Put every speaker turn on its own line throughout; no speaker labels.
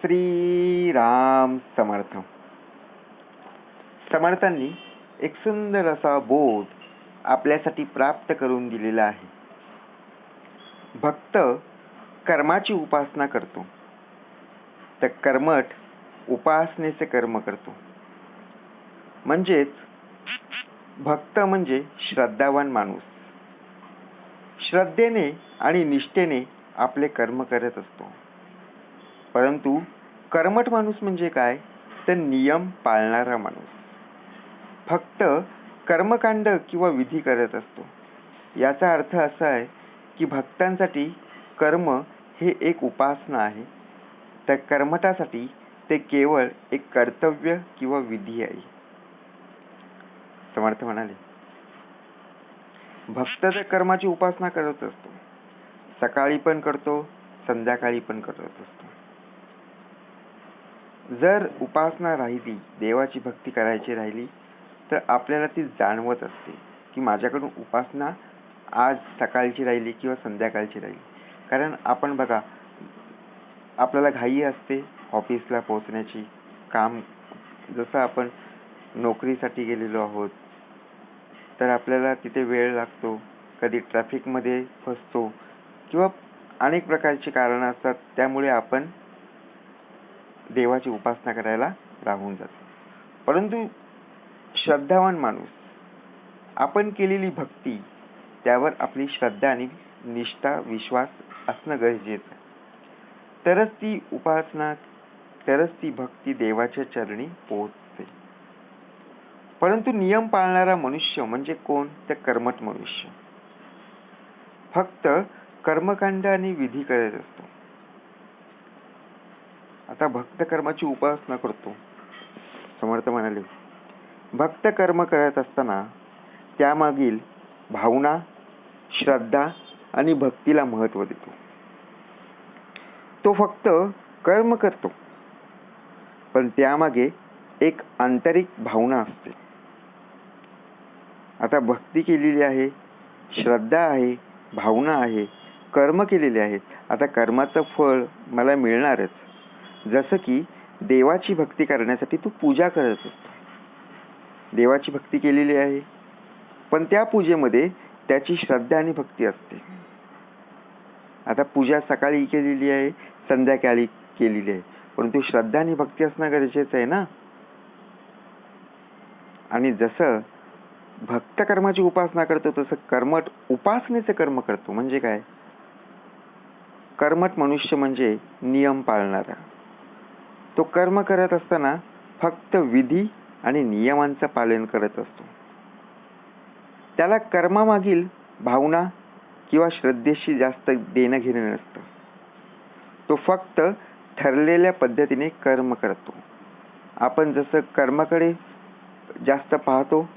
श्री राम समर्थ. समर्थांनी एक सुंदर असा बोध आपल्यासाठी प्राप्त करून दिलेला आहे. भक्त कर्माची उपासना करतो. तर कर्मठ उपासनेचे कर्म करतो. म्हणजेच भक्त म्हणजे श्रद्धावान माणूस. श्रद्धेने आणि निष्ठेने आपले कर्म करत असतो. परंतु कर्मठ माणूस म्हणजे काय? तर नियम पाळणारा माणूस. फक्त कर्मकांड किंवा विधी करत असतो. याचा अर्थ असा आहे की भक्तांसाठी कर्म हे एक उपासना आहे. तर कर्मठासाठी ते केवळ एक कर्तव्य किंवा विधी आहे. समर्थ म्हणाले. भक्त तर कर्माची उपासना करत असतो. सकाळी पण करतो संध्याकाळी पण करत असतो. जर उपासना राहिली देवाची भक्ती करायची राहिली तर आपल्याला ती जाणवत असते की माझ्याकडून उपासना आज सकाळची राहिली किंवा संध्याकाळची राहिली. कारण आपण बघा आपल्याला घाई असते ऑफिसला पोहोचण्याची काम जसं आपण नोकरीसाठी गेलेलो आहोत तर आपल्याला तिथे वेळ लागतो कधी ट्रॅफिकमध्ये फसतो किंवा अनेक प्रकारची कारणं असतात त्यामुळे आपण देवाची उपासना करायला राहून जातो. परंतु श्रद्धावान माणूस आपण केलेली भक्ती त्यावर आपली श्रद्धा आणि निष्ठा विश्वास असणं गरजेचं तरच ती उपासना तरच ती भक्ती देवाच्या चरणी पोहोचते. परंतु नियम पाळणारा मनुष्य म्हणजे कोण? तर कर्मठ मनुष्य. फक्त कर्मकांड आणि विधी करत असतो. आता भक्त कर्माची उपासना करतो. समर्थ म्हणाले भक्त कर्म करत असताना त्यामागील भावना श्रद्धा आणि भक्तीला महत्त्व देतो. तो फक्त कर्म करतो पण त्यामागे एक आंतरिक भावना असते. आता भक्ती केलेली आहे श्रद्धा आहे भावना आहे कर्म केलेले आहेत. आता कर्माचं फळ मला मिळणारच. जसं की देवाची भक्ती करण्यासाठी तू पूजा करत असतो. देवाची भक्ती केलेली आहे. पण त्या पूजेमध्ये त्याची श्रद्धा आणि भक्ती असते. आता पूजा सकाळी केलेली आहे संध्याकाळी केलेली आहे. परंतु श्रद्धा आणि भक्ती असणं गरजेचं आहे ना? आणि जसं भक्त कर्माची उपासना करतो तसं कर्मट उपासनेचे कर्म करतो. म्हणजे काय? कर्मट मनुष्य म्हणजे नियम पाळणारा. तो कर्म करत असताना फक्त विधी आणि नियमांचं पालन करत असतो. त्याला कर्मामागील भावना किंवा श्रद्धेशी जास्त देणं घेणं नसतं. तो फक्त ठरलेल्या पद्धतीने कर्म करतो. आपण जसं कर्माकडे जास्त पाहतो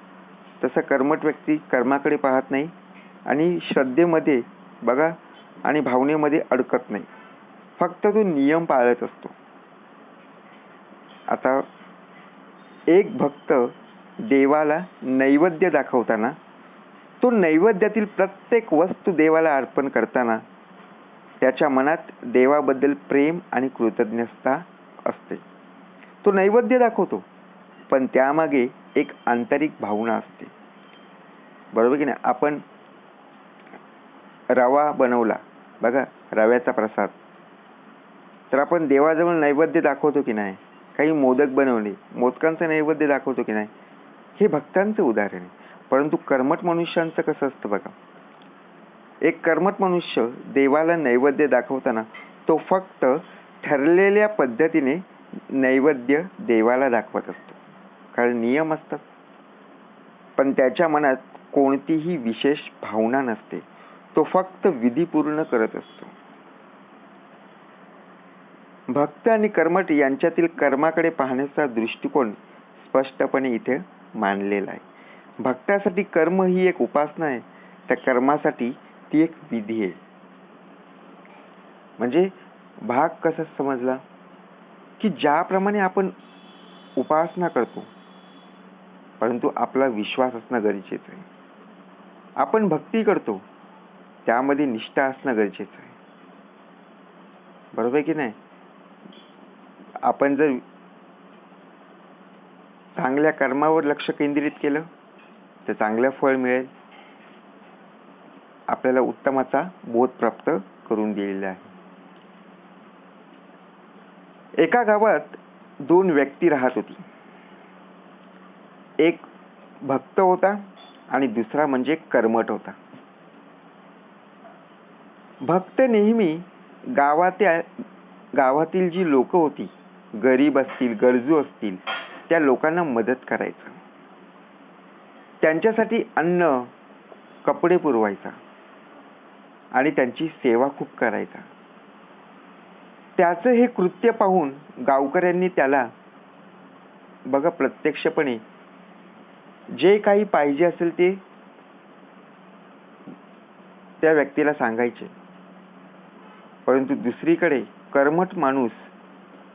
तसं कर्मट व्यक्ती कर्माकडे पाहत नाही आणि श्रद्धेमध्ये बघा आणि भावनेमध्ये अडकत नाही. फक्त तो नियम पाळत असतो. आता एक भक्त देवाला नैवेद्य दाखवताना तो नैवेद्यातील प्रत्येक वस्तू देवाला अर्पण करताना त्याच्या मनात देवाबद्दल प्रेम आणि कृतज्ञता असते. तो नैवेद्य दाखवतो पण त्यामागे एक आंतरिक भावना असते. बरोबर की नाही? आपण रवा बनवला बघा रव्याचा प्रसाद. तर आपण देवाजवळ नैवेद्य दाखवतो की नाही? काही मोदक बनवले मोदकांचं नैवेद्य दाखवतो की नाही? हे भक्तांचं उदाहरण आहे. परंतु कर्मठ मनुष्यांचं कसं असतं बघा? एक कर्मठ मनुष्य देवाला नैवेद्य दाखवताना तो फक्त ठरलेल्या पद्धतीने नैवेद्य देवाला दाखवत असतो. कारण नियम असतात. पण त्याच्या मनात कोणतीही विशेष भावना नसते. तो फक्त विधी पूर्ण करत असतो. भक्त आणि कर्मठ यांच्यातील कर्माकडे पाहण्याचा दृष्टिकोन स्पष्टपणे इथे मांडलेला आहे. भक्तासाठी कर्म ही एक उपासना आहे. त्या कर्मासाठी ती एक विधी आहे. म्हणजे भाग कसा समजला? की ज्याप्रमाणे आपण उपासना करतो परंतु आपला विश्वास असणं गरजेचं आहे. आपण भक्ती करतो त्यामध्ये निष्ठा असणं गरजेचं आहे. बरोबर आहे की नाही? आपण जर चांगल्या कर्मावर लक्ष केंद्रित केलं तर चांगलं फळ मिळेल. आपल्याला उत्तमाचा बोध प्राप्त करून दिलेला आहे. एका गावात दोन व्यक्ती राहत होती. एक भक्त होता आणि दुसरा म्हणजे कर्मठ होता. भक्त नेहमी गावात्या गावातील जी लोक होती गरीब असतील गरजू असतील त्या लोकांना मदत करायचा. त्यांच्यासाठी अन्न कपडे पुरवायचा. आणि त्यांची सेवा खूप करायचा. त्याचं हे कृत्य पाहून गावकऱ्यांनी त्याला बघा प्रत्यक्षपणे जे काही पाहिजे असेल ते त्या व्यक्तीला सांगायचे. परंतु दुसरीकडे कर्मठ माणूस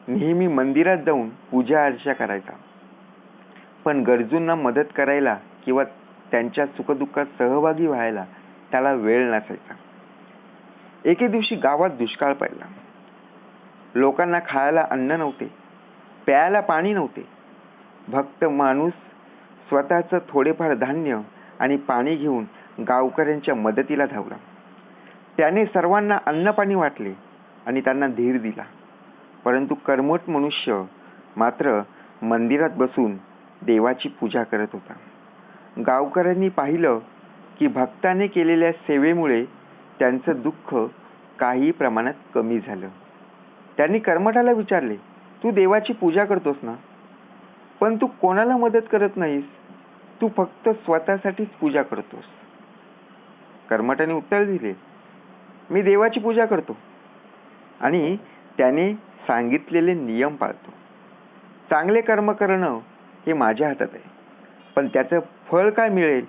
नेहमी मंदिरात जाऊन पूजा अर्चा करायचा. पण गरजूंना मदत करायला किंवा त्यांच्या सुखदुःखात सहभागी व्हायला त्याला वेळ नसायचा. एके दिवशी गावात दुष्काळ पडला. लोकांना खायला अन्न नव्हते प्यायला पाणी नव्हते. भक्त माणूस स्वतःचं थोडेफार धान्य आणि पाणी घेऊन गावकऱ्यांच्या मदतीला धावला. त्याने सर्वांना अन्न पाणी वाटले आणि त्यांना धीर दिला. परंतु कर्मठ मनुष्य मात्र मंदिरात बसून देवाची पूजा करत होता. गावकऱ्यांनी पाहिलं की भक्ताने केलेल्या सेवेमुळे त्यांचं दुःख काही प्रमाणात कमी झालं. त्यांनी कर्मठाला विचारले तू देवाची पूजा करतोस ना? पण तू कोणाला मदत करत नाहीस? तू फक्त स्वतःसाठीच पूजा करतोस. कर्मठाने उत्तर दिले मी देवाची पूजा करतो. आणि त्याने सांगितलेले नियम पाळतो. चांगले कर्म करणं हे माझ्या हातात आहे. पण त्याचं फळ काय मिळेल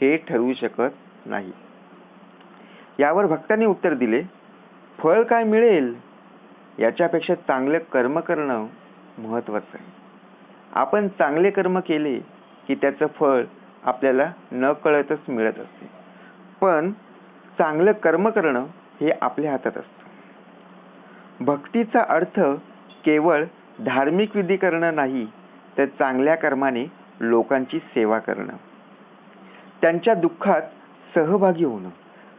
हे ठरवू शकत नाही. यावर भक्तांनी उत्तर दिले फळ काय मिळेल याच्यापेक्षा चांगलं कर्म करणं महत्वाचं आहे. आपण चांगले कर्म केले की त्याचं फळ आपल्याला न कळतच मिळत असते. पण चांगलं कर्म करणं हे आपल्या हातात असतं. भक्तीचा अर्थ केवळ धार्मिक विधी करणं नाही तर चांगल्या कर्माने लोकांची सेवा करणं. त्यांच्या दुःखात सहभागी होणं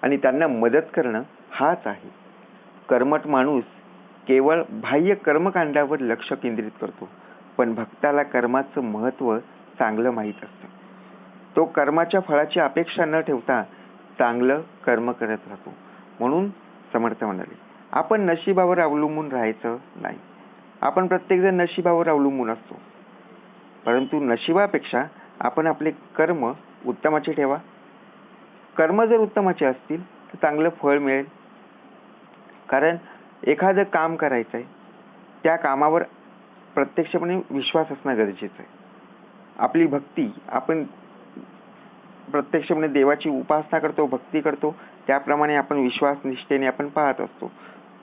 आणि त्यांना मदत करणं हाच आहे. कर्मट माणूस केवळ बाह्य कर्मकांडावर लक्ष केंद्रित करतो पण भक्ताला कर्माचं महत्त्व चांगलं माहीत असतं. तो कर्माच्या फळाची अपेक्षा न ठेवता चांगलं कर्म करत राहतो म्हणून समर्थ म्हणाले आपण नशिबावर अवलंबून राहायचं नाही. आपण प्रत्येकजण नशिबावर अवलंबून असतो. परंतु नशिबापेक्षा आपण आपले कर्म उत्तमाचे ठेवा. कर्म जर उत्तमाचे असतील तर चांगलं फळ मिळेल. कारण एखादं काम करायचं आहे त्या कामावर प्रत्यक्षपणे विश्वास असणं गरजेचं आहे. आपली भक्ती आपण प्रत्यक्षपणे देवाची उपासना करतो भक्ती करतो त्याप्रमाणे आपण विश्वास निष्ठेने आपण पाहत असतो.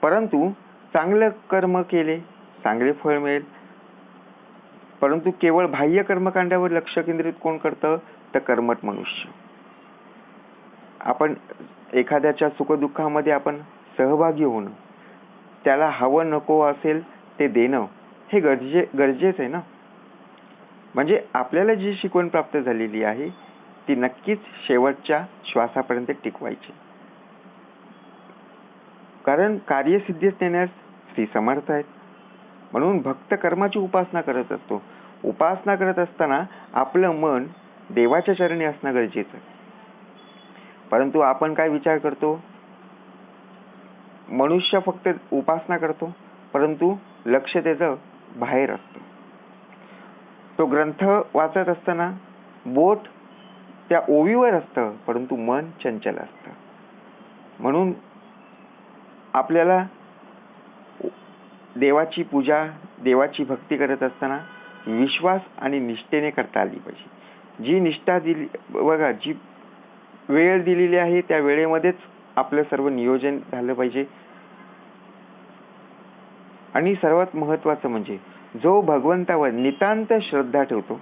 परंतु चांगलं कर्म केले चांगले फळ मिळेल. परंतु केवळ बाह्य कर्मकांडावर लक्ष केंद्रित कोण करतं? तर कर्मट मनुष्य. आपण एखाद्याच्या सुखदुःखामध्ये आपण सहभागी होणं त्याला हवं नको असेल ते देणं हे गरजे गरजेचं आहे ना? म्हणजे आपल्याला जी शिकवण प्राप्त झालेली आहे ती नक्कीच शेवटच्या श्वासापर्यंत टिकवायची. कारण कार्यसिद्धीस नेण्यास श्री समर्थ आहेत. म्हणून भक्त कर्माची उपासना करत असतो. उपासना करत असताना आपलं मन देवाच्या चरणी असणं गरजेचं आहे. परंतु आपण काय विचार करतो? मनुष्य फक्त उपासना करतो परंतु लक्ष त्याचं बाहेर असतं. तो ग्रंथ वाचत असताना बोट त्या ओवीवर असतं परंतु मन चंचल असतं. म्हणून आपल्याला देवाची पूजा देवाची भक्ती करत असताना विश्वास आणि निष्ठेने करता आली पाहिजे. जी निष्ठा दिली बघा जी वेळ दिलेली आहे त्या वेळेमध्येच आपलं सर्व नियोजन झालं पाहिजे. आणि सर्वात महत्वाचं म्हणजे जो भगवंतावर नितांत श्रद्धा ठेवतो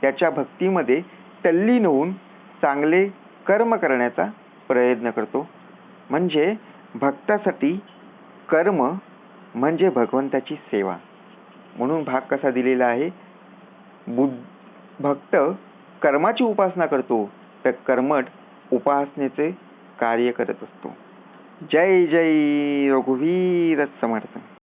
त्याच्या भक्तीमध्ये तल्लीन होऊन चांगले कर्म करण्याचा प्रयत्न करतो. म्हणजे भक्तासाठी कर्म म्हणजे भगवंताची सेवा. म्हणून भाग कसा दिलेला आहे? बुद्ध भक्त कर्माची उपासना करतो तर कर्मठ उपासनेचे कार्य करत असतो. जय जय रघुवीर समर्थ.